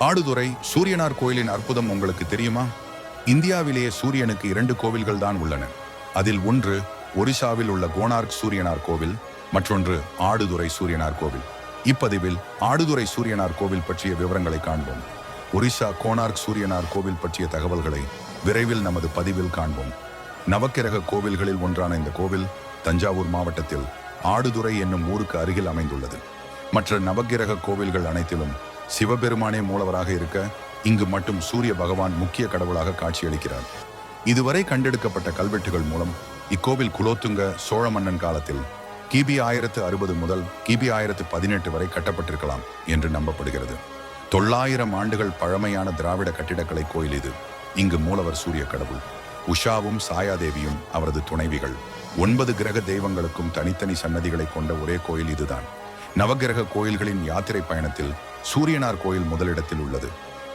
ஆடுதுறை சூரியனார் கோயிலின் அற்புதம் உங்களுக்கு தெரியுமா? இந்தியாவிலேயே சூரியனுக்கு இரண்டு கோவில்கள் தான் உள்ளன. அதில் ஒன்று ஒரிசாவில் உள்ள கோனார்க் சூரியனார் கோவில் மற்றொன்று ஆடுதுறை சூரியனார் கோவில். இப்பதிவில் ஆடுதுறை சூரியனார் கோவில் பற்றிய விவரங்களை காண்போம். ஒரிசா கோனார்க் சூரியனார் கோவில் பற்றிய தகவல்களை விரைவில் நமது பதிவில் காண்போம். நவக்கிரக கோவில்களில் ஒன்றான இந்த கோவில் தஞ்சாவூர் மாவட்டத்தில் ஆடுதுறை என்னும் ஊருக்கு அருகில் அமைந்துள்ளது. மற்ற நவக்கிரக கோவில்கள் அனைத்திலும் சிவபெருமானே மூலவராக இருக்க இங்கு மட்டும் சூரிய பகவான் முக்கிய கடவுளாக காட்சியளிக்கிறார். இதுவரை கண்டெடுக்கப்பட்ட கல்வெட்டுகள் மூலம் இக்கோவில் குலோத்துங்க சோழ மன்னன் காலத்தில் கிபி ஆயிரத்து அறுபது முதல் கிபி ஆயிரத்து பதினெட்டு வரை கட்டப்பட்டிருக்கலாம் என்று நம்பப்படுகிறது. தொள்ளாயிரம் ஆண்டுகள் பழமையான திராவிட கட்டிடக்கலை கோயில் இது. இங்கு மூலவர் சூரிய கடவுள். உஷாவும் சாயாதேவியும் அவரது துணைவிகள். ஒன்பது கிரக தெய்வங்களுக்கும் தனித்தனி சன்னதிகளை கொண்ட ஒரே கோயில் இதுதான். நவக்கிரக கோயில்களின் யாத்திரை பயணத்தில் சூரியனார் கோயில் முதலிடத்தில் உள்ளது.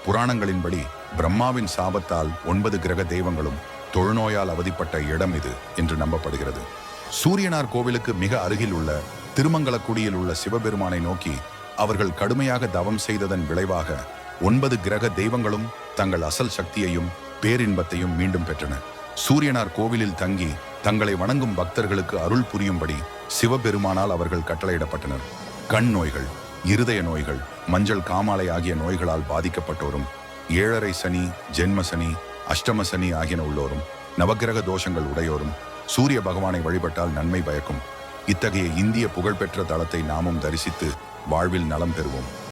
புராணங்களின்படி பிரம்மாவின் சாபத்தால் ஒன்பது கிரக தெய்வங்களும் தொழுநோயால் அவதிப்பட்ட இடம் இது என்று நம்பப்படுகிறது. சூரியனார் கோவிலுக்கு மிக அருகில் உள்ள திருமங்கலக்குடியில் உள்ள சிவபெருமானை நோக்கி அவர்கள் கடுமையாக தவம் செய்ததன் விளைவாக ஒன்பது கிரக தெய்வங்களும் தங்கள் அசல் சக்தியையும் பேரின்பத்தையும் மீண்டும் பெற்றன. சூரியனார் கோவிலில் தங்கி தங்களை வணங்கும் பக்தர்களுக்கு அருள் புரியும்படி சிவபெருமானால் அவர்கள் கட்டளையிடப்பட்டனர். கண் நோய்கள் இருதய நோய்கள் மஞ்சள் காமாலை ஆகிய நோய்களால் பாதிக்கப்பட்டோரும் ஏழரை சனி ஜென்ம சனி அஷ்டம சனி ஆகியன உள்ளோரும் நவக்கிரக தோஷங்கள் உடையோரும் சூரிய பகவானை வழிபட்டால் நன்மை பயக்கும். இத்தகைய இந்திய புகழ்பெற்ற தளத்தை நாமும் தரிசித்து வாழ்வில் நலம் பெறுவோம்.